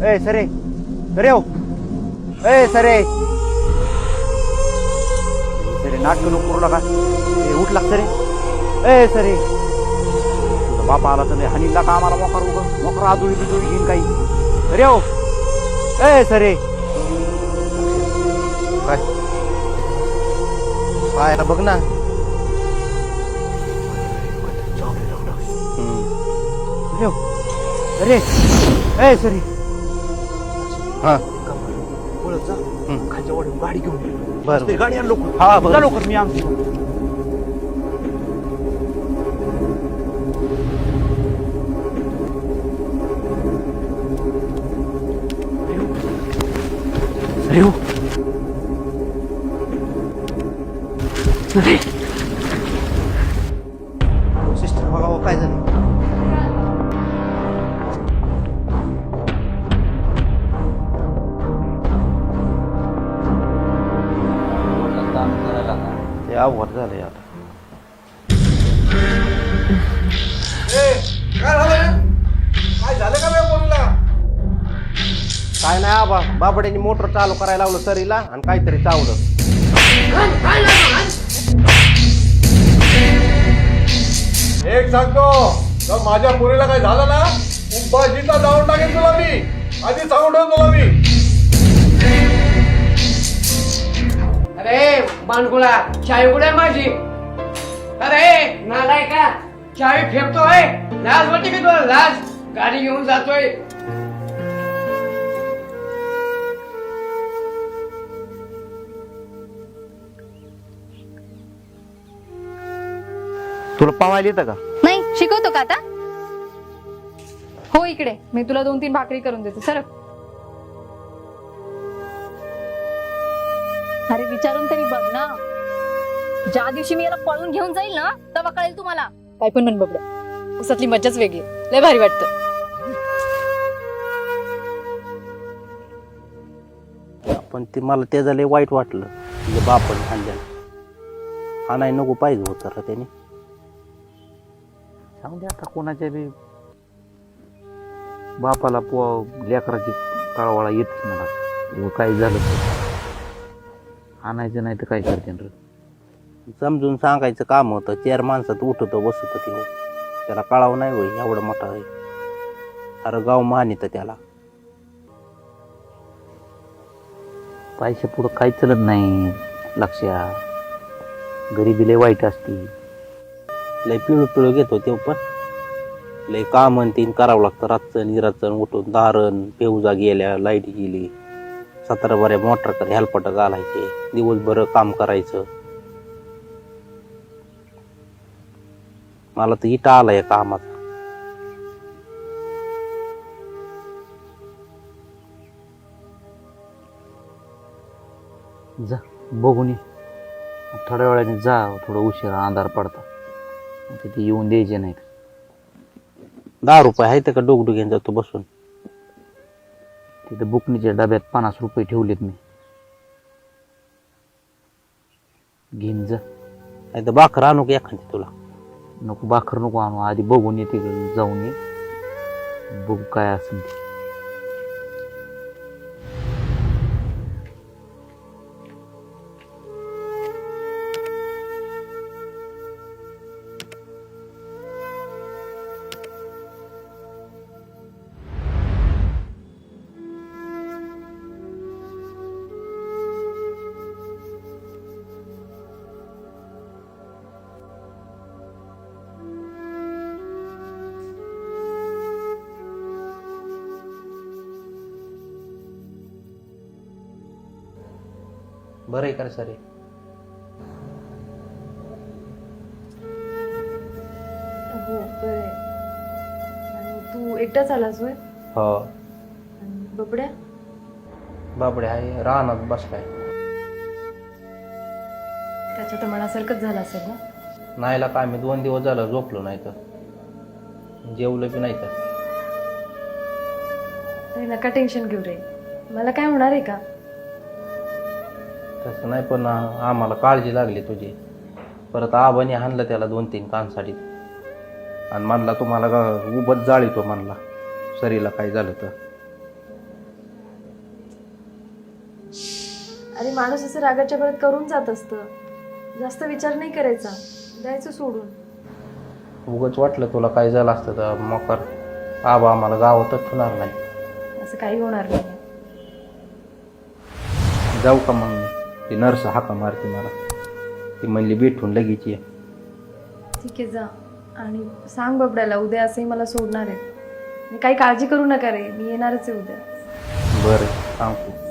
ए सरे. सरे हो. ए सरे. सरे नाटक नको करू नका. ए उठला का सरे. ए सरे. तुझा बाप आला तर हनीला का आम्हाला मोकार उगं मोकर आदुळी बिदुळी घेईन काही. सरे हो. ए सरे. काय? काय आता बघ ना. हम्म. अरे अरे हो. ए सरी. हा. ओळख जा. खालच्या गाडी घेऊन ये. बरं ते गाडी आण लवकर. हा बरं. जा लवकर मी आणतो. अरे हो अरे. ते अवघड झालंय आता. काय झालं का बे पोरीला काय नाही आबा बाबड्यांनी मोटर चालू करायला लावलं सरीला आणि काहीतरी चावलं. एक सांगतो जर माझ्या पोरीला काय झालं ना उपाशीचा जाऊन टाकेन तुला मी. आधी सांगून ठेव तुला मी. अरे बाणगुळा चावी कुठे आहे माझी? अरे नालाय का? चावी फेकतोय. लाज वाटते की तुला? लाज. गाडी घेऊन जातोय. तुला पावायला येतं का? नाही शिकवतो का आता? हो इकडे. मी तुला दोन तीन भाकरी करून देते. सर अरे विचारून तरी बघ ना. ज्या दिवशी मी याला पळून घेऊन जाईल ना तेव्हा कळेल तुम्हाला. काय पण म्हण बघ उसातली मज्जाच वेगळी लय भारी वाटतं. पण ते मला ते झाले वाईट वाटलं. म्हणजे बापाने खांद्याला हा नाही नको पाहिजे होतं रे त्याने. सांगू दे आता कोणाच्या बी बापाला पो लेकराची काळवाळा येतच मला उगं काय झालं तर? आणायचं नाही तर काय करते रे? समजून सांगायचं काम होतं. चार माणसात उठत बसत ते. त्याला कळावं नाही होई एवढं मोठा आहे. अरे गाव मानित त्याला. पैसे पुढं काही चलत नाही लक्षा गरिबी लय वाईट असती. लय पिळू पिळू घेतो ते पण. लय काम आणि तीन करावं लागतं. रातचं निराचं उठून दारण पेवजा गेल्या लाइट गेली. सतरा बऱ्या मोटर कर हेल्पट घालायचे. दिवसभर काम करायचं. मला तर इटा आला या कामाचा जा बघून थोड्या वेळाने जा थोडं उशिरा अंधार पडता. तिथे येऊन द्यायचे नाहीत. दहा रुपये आहेत का? डोगडुग्यान जातो बसून. तिथे बुकणीच्या डब्यात पन्नास रुपये ठेवलेत मी. घेऊन जा. नाही तर बाकर आणू का एखादी तुला? नको बाखर नको आणू. आधी बघून ये तिकडे जाऊन ये. बघू काय असेल ते. बरं आहे का रे सरे? हो बरे आणि तू एकटाच आलास होय? हो. आणि बबड्या? बाबडे आहे रानात बसलाय. त्याच्या तर मनासारखंच झालं असेल ना? नाहीला काय मी दोन दिवस झालं झोपलो नाही तर. जेवलं बी नाही तर. अरे नका टेन्शन घेऊ रे. मला काय होणार आहे का? तसं नाही पण आम्हाला काळजी लागली तुझी. परत आबाने आणलं त्याला दोन तीन कानसाडीत आणि म्हणला तुम्हाला उबंच जाळी तो म्हणला. सरीला काय झालं तर. अरे माणूस असं रागाच्या परत करून जात असतं. जास्त विचार नाही करायचा. द्यायचं सोडून. उगच वाटलं तुला काय झालं असतं तर आबा आम्हाला गावातच होणार नाही. असं काही होणार नाही. जाऊ का मग मी? ती नर्स हाका मारते मला. ती म्हणली भेटून लगेच ये. ठीक आहे जा. आणि सांग बबड्याला उद्या असंही मला सोडणार आहे. आणि काही काळजी करू नका रे मी येणारच आहे उद्या. बरं सांगतो.